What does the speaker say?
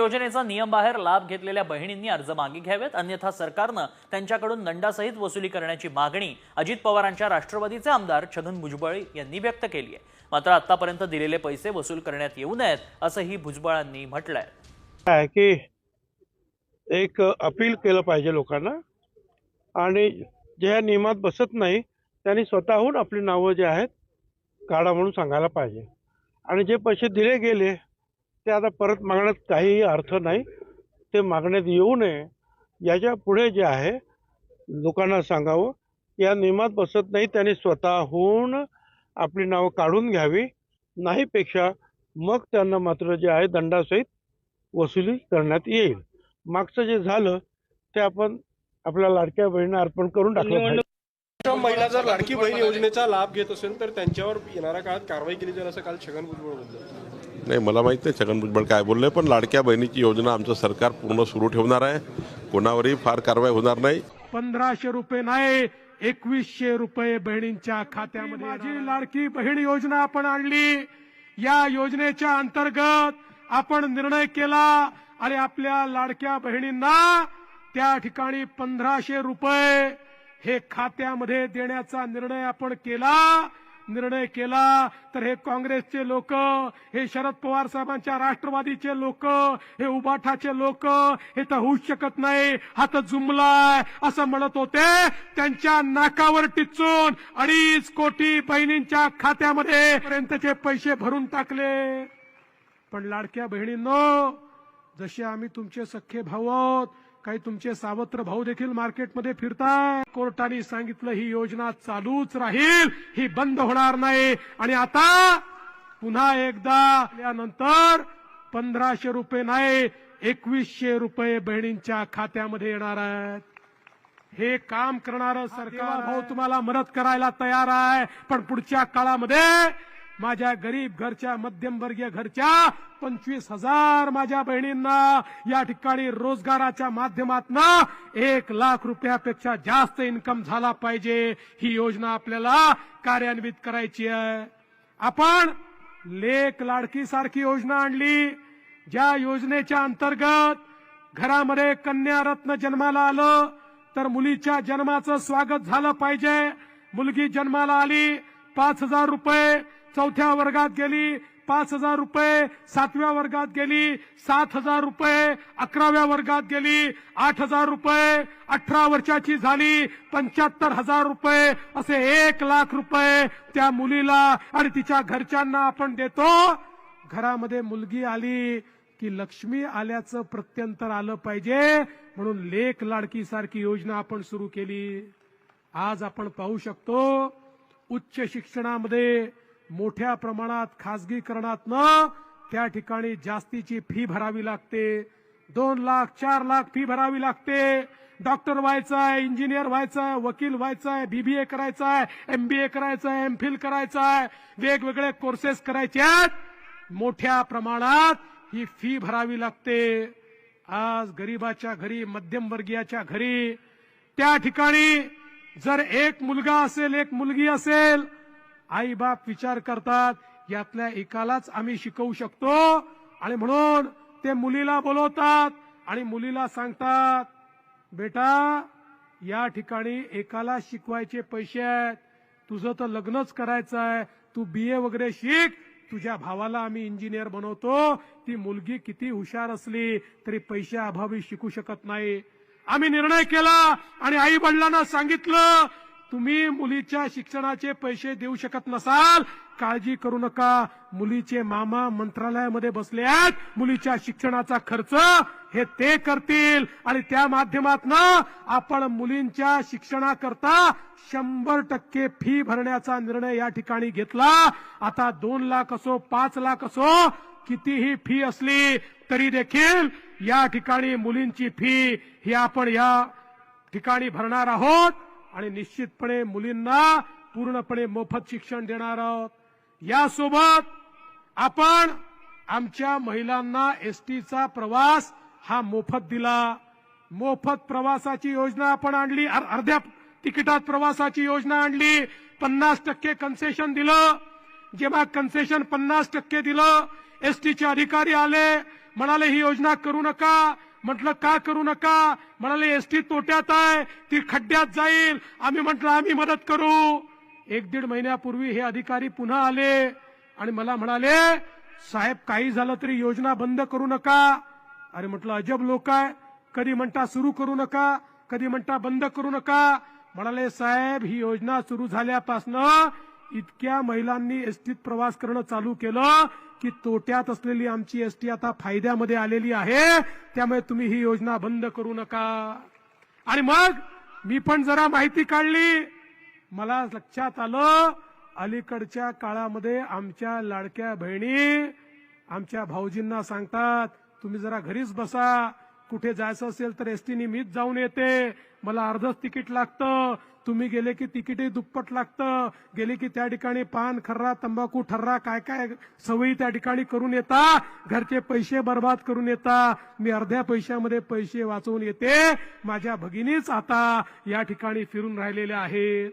योजनेचा नियमबाहेर लाभ घेतलेल्या बहिणींनी अर्ज मागे घ्यावेत अन्यथा सरकारनं त्यांच्याकडून दंडासहित वसुली करण्याची मागणी अजित पवारांच्या राष्ट्रवादीचे आमदार छगन भुजबळ यांनी व्यक्त केली आहे. मात्र आतापर्यंत दिलेले पैसे वसूल करण्यात येऊ नयेत असंही भुजबळांनी म्हटलंय. काय की एक अपील केलं पाहिजे लोकांना आणि जे नियमात बसत नाही त्यांनी स्वतःहून आपली नावं जे आहेत काढा म्हणून सांगायला पाहिजे. आणि जे पैसे दिले गेले ते आता परत मागण्यात काहीही अर्थ नाही. ते मागण्यात येऊ नये. याच्यापुढे जे आहे लोकांना सांगावं या नियमात बसत नाही त्यांनी स्वतःहून आपली नावं काढून घ्यावी. नाहीपेक्षा मग त्यांना मात्र जे आहे दंडासहित वसुली करण्यात येईल. मागचं जे झालं ते आपण आपल्या लाडक्या बहिणींना अर्पण करून टाकलं महिला जर लाडकी बहीण योजनेचा लाभ घेत असेल तर त्यांच्यावर येणाऱ्या काळात कारवाई केली जाईल असं काल छगन भुजबळ बोलले नाही मला माहीत नाही छगन भुजबळ काय बोलले पण लाडक्या बहिणीची योजना आमचं सरकार पूर्ण सुरू ठेवणार आहे. कोणावरही फार कारवाई होणार नाही. पंधराशे रुपये नाही एकवीसशे रुपये बहिणींच्या खात्यामध्ये माझी लाडकी बहीण योजना आपण आणली. या योजनेच्या अंतर्गत आपण निर्णय केला आणि आपल्या लाडक्या बहिणींना त्या ठिकाणी पंधराशे रुपये हे खात्यामध्ये देण्याचा निर्णय आपण केला. निर्णय केला तर हे काँग्रेसचे लोक हे शरद पवार साहेबांच्या राष्ट्रवादीचे लोक हे उबाठाचे लोक हे तर होऊच शकत नाही हा तर जुमलाय असं म्हणत होते. त्यांच्या नाकावर टिचून अडीच कोटी बहिणींच्या खात्यामध्ये पर्यंतचे पैसे भरून टाकले. पण लाडक्या बहिणींनो जसे आम्ही तुमचे सख्खे भाऊ आहोत काही तुमचे सावत्र भाऊ देखील मार्केटमध्ये फिरताय? कोर्टाने सांगितलं ही योजना चालूच राहील. ही बंद होणार नाही. आणि आता पुन्हा एकदा यानंतर पंधराशे रुपये नाही एकवीसशे रुपये बहिणींच्या खात्यामध्ये येणार आहेत. हे काम करणारं सरकार भाऊ तुम्हाला मदत करायला तयार आहे. पण पुढच्या काळामध्ये माझ्या गरीब घरच्या मध्यमवर्गीय घरच्या पंचवीस हजार माझ्या बहिणींना या ठिकाणी रोजगाराच्या माध्यमातून एक लाख रुपयापेक्षा जास्त इन्कम झाला पाहिजे. ही योजना आपल्याला कार्यान्वित करायची आहे. आपण लेख लाडकी सारखी योजना आणली ज्या योजनेच्या अंतर्गत घरामध्ये कन्या रत्न जन्माला आलं तर मुलीच्या जन्माचं स्वागत झालं पाहिजे. मुलगी जन्माला आली पाच हजार रुपये चौथ्या वर्गात गेली पाच हजार रुपये सातव्या वर्गात गेली सात हजार रुपये अकराव्या वर्गात गेली आठ हजार रुपये अठरा वर्षाची झाली पंच्याहत्तर हजार रुपये असे एक लाख रुपये त्या मुलीला आणि तिच्या घरच्यांना आपण देतो. घरामध्ये मुलगी आली की लक्ष्मी आल्याचं प्रत्यंतर आलं पाहिजे म्हणून लेख लाडकी सारखी योजना आपण सुरू केली. आज आपण पाहू शकतो उच्च शिक्षणामध्ये मोठ्या प्रमाणात खासगीकरणातनं त्या ठिकाणी जास्तीची फी भरावी लागते. दोन लाख चार लाख फी भरावी लागते. डॉक्टर व्हायचं आहे इंजिनियर व्हायचं आहे वकील व्हायचं आहे बीबीए करायचं आहे एमबीए करायचं आहे एमफिल करायचं आहे वेगवेगळे कोर्सेस करायचे आहेत. मोठ्या प्रमाणात ही फी भरावी लागते. आज गरीबाच्या घरी मध्यमवर्गीयाच्या घरी त्या ठिकाणी जर एक मुलगा असेल एक मुलगी असेल आई बाप विचार करतात यातल्या एकालाच आम्ही शिकवू शकतो. आणि म्हणून ते मुलीला बोलवतात आणि मुलीला सांगतात बेटा या ठिकाणी एकाला शिकवायचे पैसे आहेत. तुझं तर लग्नच करायचं आहे. तू बी ए वगैरे शिक. तुझ्या भावाला आम्ही इंजिनियर बनवतो. ती मुलगी किती हुशार असली तरी पैशा अभावी शिकू शकत नाही. आम्ही निर्णय केला आणि आई वडिलांना सांगितलं तुम्ही मुलीच्या शिक्षणाचे पैसे देऊ शकत नसाल काळजी करू नका. मुलीचे मामा मंत्रालयामध्ये बसले आहेत. मुलीच्या शिक्षणाचा खर्च हे ते करतील. आणि त्या माध्यमातून आपण मुलींच्या शिक्षणाकरता शंभर टक्के फी भरण्याचा निर्णय या ठिकाणी घेतला. आता दोन लाख असो पाच लाख असो कितीही फी असली तरी देखील या ठिकाणी मुलींची फी ही आपण या ठिकाणी भरणार आहोत. आणि निश्चितपणे मुलींना पूर्णपणे मोफत शिक्षण देणार आहोत. यासोबत आपण आमच्या महिलांना एसटीचा प्रवास हा मोफत दिला. मोफत प्रवासाची योजना आपण आणली अर्ध्या तिकिटात प्रवासाची योजना आणली पन्नास टक्के कन्सेशन दिलं. जेव्हा कन्सेशन पन्नास टक्के दिलं एसटीचे अधिकारी आले म्हणाले ही योजना करू नका. म्हटलं का करू नका? म्हणाले एसटी तोट्यात आहे ती खड्ड्यात जाईल. आम्ही म्हटलं आम्ही मदत करू. एक दीड महिन्यापूर्वी हे अधिकारी पुन्हा आले आणि मला म्हणाले साहेब काही झालं तरी योजना बंद करू नका. अरे म्हटलं अजब लोक आहे. कधी म्हणता सुरू करू नका कधी म्हणता बंद करू नका. म्हणाले साहेब ही योजना सुरू झाल्यापासनं इतक्या महिलांनी एसटीत प्रवास करणं चालू केलं की तोट्यात असलेली आमची एसटी आता फायद्यामध्ये आलेली आहे. त्यामुळे तुम्ही ही योजना बंद करू नका. आणि मग मी पण जरा माहिती काढली. मला लक्षात आलं अलीकडच्या काळामध्ये आमच्या लाडक्या बहिणी आमच्या भाऊजींना सांगतात तुम्ही जरा घरीच बसा. कुठे जायचं असेल तर एसटीने मीच जाऊन येते. मला अर्धच तिकीट लागतं. तुम्ही गेले की तिकीटही दुप्पट लागतं. गेले की त्या ठिकाणी पान खर्रा तंबाखू ठर्रा काय काय सवयी त्या ठिकाणी करून येता. घरचे पैसे बर्बाद करून येता. मी अर्ध्या पैशामध्ये पैसे वाचवून येते. माझ्या भगिनीच आता या ठिकाणी फिरून राहिलेल्या आहेत.